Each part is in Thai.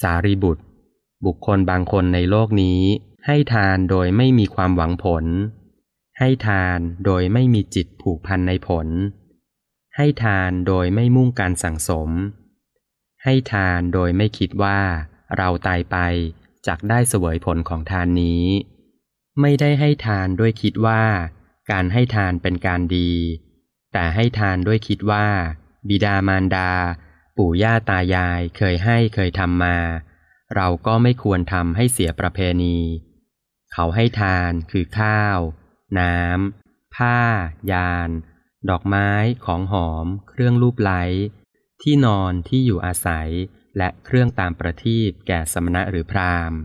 สารีบุตร บุคคลบางคนในโลกนี้ ให้ทานโดยไม่มีความหวังผล ให้ทานโดยไม่มีจิตผูกพันในผล ให้ทานโดยไม่มุ่งการสั่งสม ให้ทานโดยไม่คิดว่า เราตายไปจักได้เสวยผลของทานนี้ ไม่ได้ให้ทานด้วยคิดว่า การให้ทานเป็นการดี แต่ให้ทานด้วยคิดว่า บิดามารดา ปู่ย่าตายายเคยให้เคยทำมา เราก็ไม่ควรทำให้เสียประเพณี เขาให้ทานคือข้าว น้ำผ้า ยาน ดอกไม้ของหอม เครื่องลูบไล้ที่นอนที่อยู่อาศัยและเครื่องตามประทีปแก่สมณะหรือพราหมณ์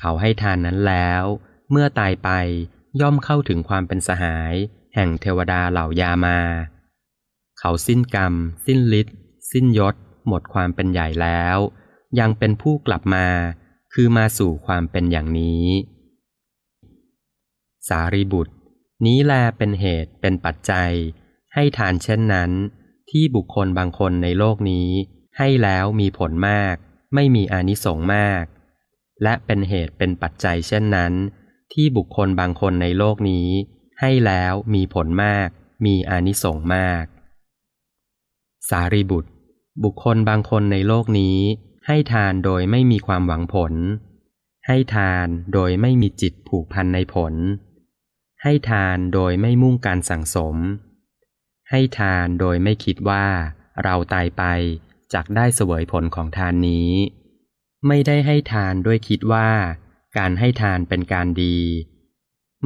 เขาให้ทานนั้นแล้ว เมื่อตายไปย่อมเข้าถึงความเป็นสหาย แห่งเทวดาเหล่ายามา เขาสิ้นกรรม สิ้นฤทธิ์ สิ้นยศ หมดความเป็นใหญ่แล้ว ยังเป็นผู้กลับมา คือมาสู่ความเป็นอย่างนี้ สารีบุตร นี้แลเป็นเหตุเป็นปัจจัย ให้ทานเช่นนั้น ที่บุคคลบางคนในโลกนี้ ให้แล้วมีผลมาก ไม่มีอานิสงส์มาก และเป็นเหตุเป็นปัจจัยเช่นนั้น ที่บุคคลบางคนในโลกนี้ ให้แล้วมีผลมาก มีอานิสงส์มาก สารีบุตร บุคคลบางคนในโลกนี้ ให้ทานโดยไม่มีความหวังผล ให้ทานโดยไม่มีจิตผูกพันในผล ให้ทานโดยไม่มุ่งการสั่งสม ให้ทานโดยไม่คิดว่า เราตายไปจักได้เสวยผลของทานนี้ ไม่ได้ให้ทานด้วยคิดว่า การให้ทานเป็นการดี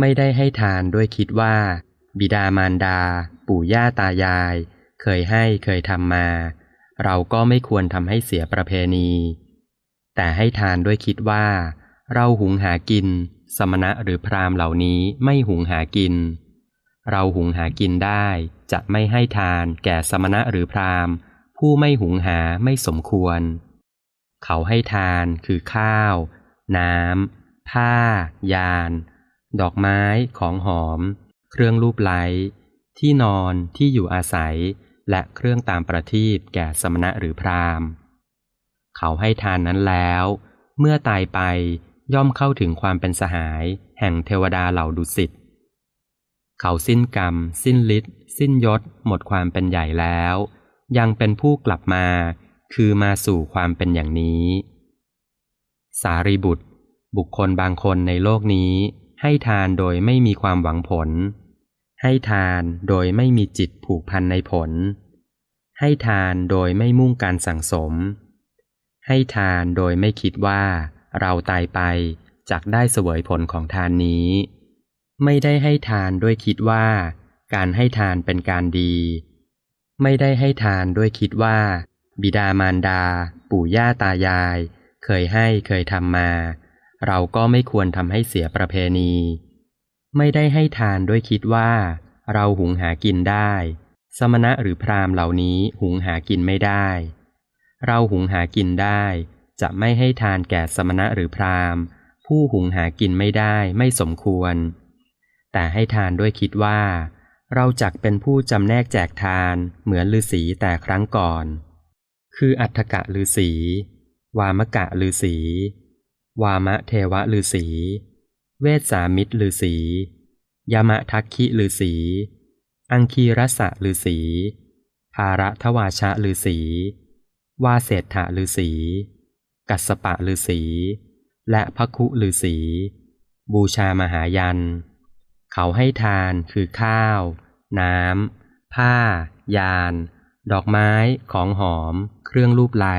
ไม่ได้ให้ทานด้วยคิดว่า บิดามารดา ปู่ย่าตายาย เคยให้เคยทำมา เราก็ไม่ควรทำให้เสียประเพณี แต่ให้ทานด้วยคิดว่า เราหุงหากิน สมณะหรือพราหมณ์เหล่านี้ไม่หุงหากิน เราหุงหากินได้ จะไม่ให้ทานแก่สมณะหรือพราหมณ์ ผู้ไม่หุงหาไม่สมควร เขาให้ทานคือข้าว น้ำผ้า ยาน ดอกไม้ของหอม เครื่องลูบไล้ที่นอนที่อยู่อาศัย และเครื่องตามประทีปแก่สมณะหรือพราหมณ์ เขาให้ทานนั้นแล้ว เมื่อตายไปย่อมเข้าถึงความเป็นสหาย แห่งเทวดาเหล่าดุสิต เขาสิ้นกรรม สิ้นฤทธิ์สิ้นยศ หมดความเป็นใหญ่แล้ว ยังเป็นผู้กลับมา คือมาสู่ความเป็นอย่างนี้ สารีบุตร บุคคลบางคนในโลกนี้ ให้ทานโดยไม่มีความหวังผล ให้ทานโดยไม่มีจิตผูกพันในผล ให้ทานโดยไม่มุ่งการสั่งสม ให้ทานโดยไม่คิดว่า เราตายไปจักได้เสวยผลของทานนี้ ไม่ได้ให้ทานด้วยคิดว่า การให้ทานเป็นการดี ไม่ได้ให้ทานด้วยคิดว่า บิดามารดา ปู่ย่าตายาย เคยให้เคยทำมา เราก็ไม่ควรทำให้เสียประเพณี ไม่ได้ให้ทานด้วยคิดว่า เราหุงหากินได้ สมณะหรือพราหมณ์เหล่านี้หุงหากินไม่ได้ เราหุงหากินได้ จะไม่ให้ทานแก่สมณะหรือพราหมณ์ ผู้หุงหากินไม่ได้ไม่สมควร แต่ให้ทานด้วยคิดว่า เราจักเป็นผู้จำแนกแจกทานเหมือนฤาษีแต่ครั้งก่อน คืออัฏฐกะฤาษีวามกะฤาษีวามะเทวะฤาษี เวสามิตรฤาษียามะทักขิฤาษีอังคีรสะฤาษีภาระทวาชะฤาษีวาเศรษฐฤาษีกัสปะฤาษีและพระคุฤาษีบูชามหายัน เขาให้ทานคือข้าว น้ำ ผ้า ยาน ดอกไม้ ของหอม เครื่องลูบไล้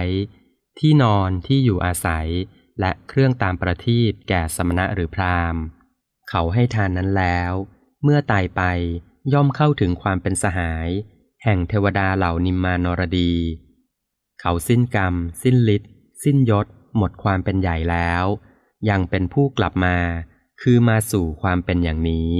ที่นอนที่อยู่อาศัย และเครื่องตามประทีปแก่สมณะหรือพราหมณ์ เขาให้ทานนั้นแล้ว เมื่อตายไปย่อมเข้าถึงความเป็นสหาย แห่งเทวดาเหล่านิมมานรดี เขาสิ้นกรรม สิ้นฤทธิ์สิ้นยศ หมดความเป็นใหญ่แล้ว ยังเป็นผู้กลับมา คือมาสู่ความเป็นอย่างนี้